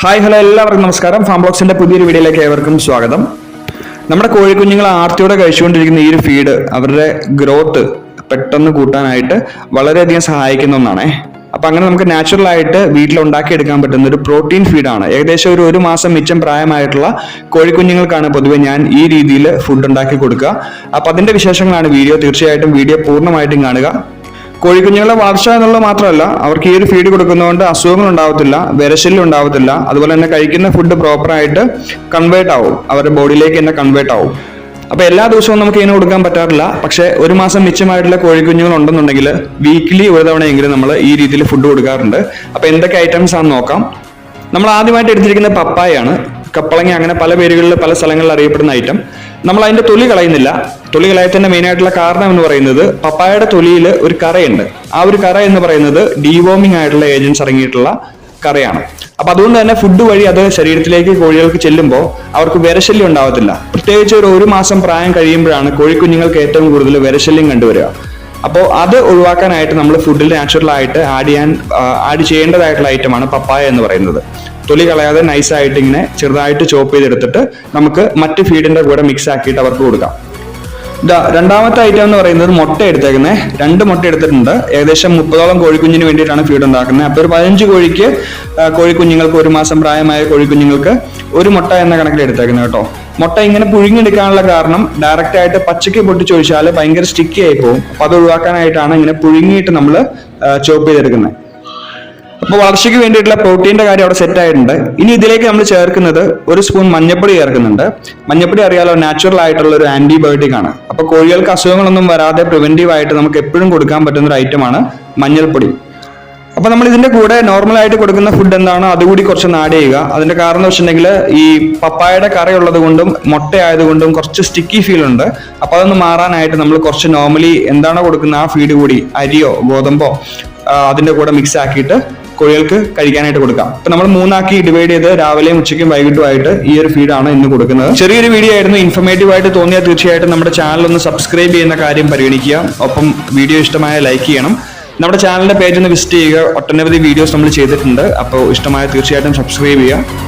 Hi hello എല്ലാവർക്കും നമസ്കാരം. Farm ബ്ലോക്സിന്റെ പുതിയൊരു വീഡിയോയിലേക്ക് ഏവർക്കും സ്വാഗതം. നമ്മുടെ കോഴിക്കുഞ്ഞുങ്ങൾ ആർത്തിയോടെ കഴിച്ചുകൊണ്ടിരിക്കുന്ന ഈ ഒരു ഫീഡ് അവരുടെ ഗ്രോത്ത് പെട്ടെന്ന് കൂട്ടാനായിട്ട് വളരെയധികം സഹായിക്കുന്ന ഒന്നാണേ. അപ്പൊ അങ്ങനെ നമുക്ക് നാച്ചുറൽ ആയിട്ട് വീട്ടിൽ ഉണ്ടാക്കിയെടുക്കാൻ പറ്റുന്ന ഒരു പ്രോട്ടീൻ ഫീഡാണ് ഏകദേശം ഒരു ഒരു മാസം മിച്ചം പ്രായമായിട്ടുള്ള കോഴിക്കുഞ്ഞുങ്ങൾക്കാണ് പൊതുവെ ഞാൻ ഈ രീതിയിൽ ഫുഡ് ഉണ്ടാക്കി കൊടുക്കുക. അപ്പൊ അതിന്റെ വിശേഷങ്ങളാണ് വീഡിയോ. തീർച്ചയായിട്ടും വീഡിയോ പൂർണമായിട്ടും കാണുക. കോഴിക്കുഞ്ഞുങ്ങളെ വളർച്ച എന്നുള്ളത് മാത്രമല്ല അവർക്ക് ഈ ഒരു ഫീഡ് കൊടുക്കുന്നതുകൊണ്ട് അസുഖങ്ങൾ ഉണ്ടാവത്തില്ല വിരശല്യം ഉണ്ടാവത്തില്ല. അതുപോലെ തന്നെ കഴിക്കുന്ന ഫുഡ് പ്രോപ്പറായിട്ട് കൺവേർട്ട് ആവും. അവരുടെ ബോഡിയിലേക്ക് തന്നെ കൺവേർട്ട് ആവും. അപ്പൊ എല്ലാ ദിവസവും നമുക്ക് ഇതിന് കൊടുക്കാൻ പറ്റാറില്ല. പക്ഷെ ഒരു മാസം മിച്ചമായിട്ടുള്ള കോഴിക്കുഞ്ഞുങ്ങൾ ഉണ്ടെന്നുണ്ടെങ്കിൽ വീക്കിലി ഒരു തവണയെങ്കിലും നമ്മൾ ഈ രീതിയിൽ ഫുഡ് കൊടുക്കാറുണ്ട്. അപ്പൊ എന്തൊക്കെ ഐറ്റംസ് ആണെന്ന് നോക്കാം. നമ്മൾ ആദ്യമായിട്ട് എടുത്തിരിക്കുന്ന പപ്പായാണ് കപ്പളങ്ങ അങ്ങനെ പല പേരുകളിൽ പല സ്ഥലങ്ങളിൽ അറിയപ്പെടുന്ന ഐറ്റം നമ്മൾ അതിന്റെ തൊലി കളയുന്നില്ല. തൊലി കളയത്തിന്റെ മെയിൻ ആയിട്ടുള്ള കാരണം എന്ന് പറയുന്നത് പപ്പായയുടെ തൊലിയിൽ ഒരു കറയുണ്ട്. ആ ഒരു കറ എന്ന് പറയുന്നത് ഡീവോമിങ് ആയിട്ടുള്ള ഏജൻസ് ഇറങ്ങിയിട്ടുള്ള കറയാണ്. അപ്പൊ അതുകൊണ്ട് തന്നെ ഫുഡ് വഴി അത് ശരീരത്തിലേക്ക് കോഴികൾക്ക് ചെല്ലുമ്പോൾ അവർക്ക് വിരശല്യം ഉണ്ടാവത്തില്ല. പ്രത്യേകിച്ച് ഒരു ഒരു മാസം പ്രായം കഴിയുമ്പോഴാണ് കോഴിക്കുഞ്ഞുങ്ങൾക്ക് ഏറ്റവും കൂടുതൽ വിരശല്യം കണ്ടുവരിക. അപ്പോൾ അത് ഒഴിവാക്കാനായിട്ട് നമ്മൾ ഫുഡിൽ നാച്ചുറൽ ആയിട്ട് ആഡ് ചെയ്യാൻ ആഡ് ചെയ്യേണ്ടതായിട്ടുള്ള ഐറ്റമാണ് പപ്പായ എന്ന് പറയുന്നത്. തൊലി കളയാതെ നൈസായിട്ട് ഇങ്ങനെ ചെറുതായിട്ട് ചോപ്പ് ചെയ്തെടുത്തിട്ട് നമുക്ക് മറ്റ് ഫീഡിന്റെ കൂടെ മിക്സ് ആക്കിയിട്ട് അവർക്ക് കൊടുക്കാം. രണ്ടാമത്തെ ഐറ്റം എന്ന് പറയുന്നത് മുട്ട എടുത്തേക്കുന്നത് രണ്ട് മുട്ട എടുത്തിട്ടുണ്ട്. ഏകദേശം മുപ്പതോളം കോഴിക്കുഞ്ഞിന് വേണ്ടിയിട്ടാണ് ഫീഡ് ഉണ്ടാക്കുന്നത്. അപ്പോൾ ഒരു പതിനഞ്ച് കോഴിക്ക് കോഴിക്കുഞ്ഞുങ്ങൾക്ക് ഒരു മാസം പ്രായമായ കോഴിക്കുഞ്ഞുങ്ങൾക്ക് ഒരു മുട്ട എന്ന കണക്കിൽ എടുത്തേക്കുന്നത് കേട്ടോ. മുട്ട ഇങ്ങനെ പുഴുങ്ങിയെടുക്കാനുള്ള കാരണം ഡയറക്റ്റ് ആയിട്ട് പച്ചയ്ക്ക് പൊട്ടിച്ചൊഴിച്ചാൽ ഭയങ്കര സ്റ്റിക്കി ആയി പോകും. അപ്പൊ അത് ഒഴിവാക്കാനായിട്ടാണ് ഇങ്ങനെ പുഴുങ്ങിയിട്ട് നമ്മൾ ചോപ്പ് ചെയ്തെടുക്കുന്നത്. അപ്പൊ വളർച്ചയ്ക്ക് വേണ്ടിയിട്ടുള്ള പ്രോട്ടീന്റെ കാര്യം അവിടെ സെറ്റ് ആയിട്ടുണ്ട്. ഇനി ഇതിലേക്ക് നമ്മൾ ചേർക്കുന്നത് ഒരു സ്പൂൺ മഞ്ഞപ്പൊടി ചേർക്കുന്നുണ്ട്. മഞ്ഞപ്പൊടി അറിയാലോ നാച്ചുറൽ ആയിട്ടുള്ള ഒരു ആന്റിബയോട്ടിക് ആണ്. അപ്പൊ കോഴികൾക്ക് അസുഖങ്ങളൊന്നും വരാതെ പ്രിവെന്റീവ് ആയിട്ട് നമുക്ക് എപ്പോഴും കൊടുക്കാൻ പറ്റുന്ന ഒരു ഐറ്റമാണ് മഞ്ഞൾപ്പൊടി. അപ്പൊ നമ്മൾ ഇതിന്റെ കൂടെ നോർമൽ ആയിട്ട് കൊടുക്കുന്ന ഫുഡ് എന്താണോ അതുകൂടി കുറച്ച് ആഡ് ചെയ്യുക. അതിന്റെ കാരണം എന്ന് വെച്ചിട്ടുണ്ടെങ്കിൽ ഈ പപ്പായയുടെ കറയുള്ളത് കൊണ്ടും മുട്ട ആയതുകൊണ്ടും കുറച്ച് സ്റ്റിക്കി ഫീൽ ഉണ്ട്. അപ്പൊ അതൊന്ന് മാറാനായിട്ട് നമ്മൾ കുറച്ച് നോർമലി എന്താണോ കൊടുക്കുന്ന ആ ഫീഡ് കൂടി അരിയോ ഗോതമ്പോ അതിന്റെ കൂടെ മിക്സ് ആക്കിയിട്ട് കോഴികൾക്ക് കഴിക്കാനായിട്ട് കൊടുക്കാം. അപ്പൊ നമ്മൾ മൂന്നാക്കി ഡിവൈഡ് ചെയ്ത് രാവിലെയും ഉച്ചയ്ക്കും വൈകിട്ടുമായിട്ട് ഈ ഒരു ഫീഡാണ് ഇന്ന് കൊടുക്കുന്നത്. ചെറിയൊരു വീഡിയോ ആയിരുന്നു. ഇൻഫർമേറ്റീവ് ആയിട്ട് തോന്നിയാൽ തീർച്ചയായിട്ടും നമ്മുടെ ചാനൽ ഒന്ന് സബ്സ്ക്രൈബ് ചെയ്യുന്ന കാര്യം പരിഗണിക്കുക. ഒപ്പം വീഡിയോ ഇഷ്ടമായ ലൈക്ക് ചെയ്യണം. നമ്മുടെ ചാനലിന്റെ പേജ് ഒന്ന് വിസിറ്റ് ചെയ്യുക. ഒട്ടനവധി വീഡിയോസ് നമ്മൾ ചെയ്തിട്ടുണ്ട്. അപ്പോൾ ഇഷ്ടമായ തീർച്ചയായിട്ടും സബ്സ്ക്രൈബ് ചെയ്യുക.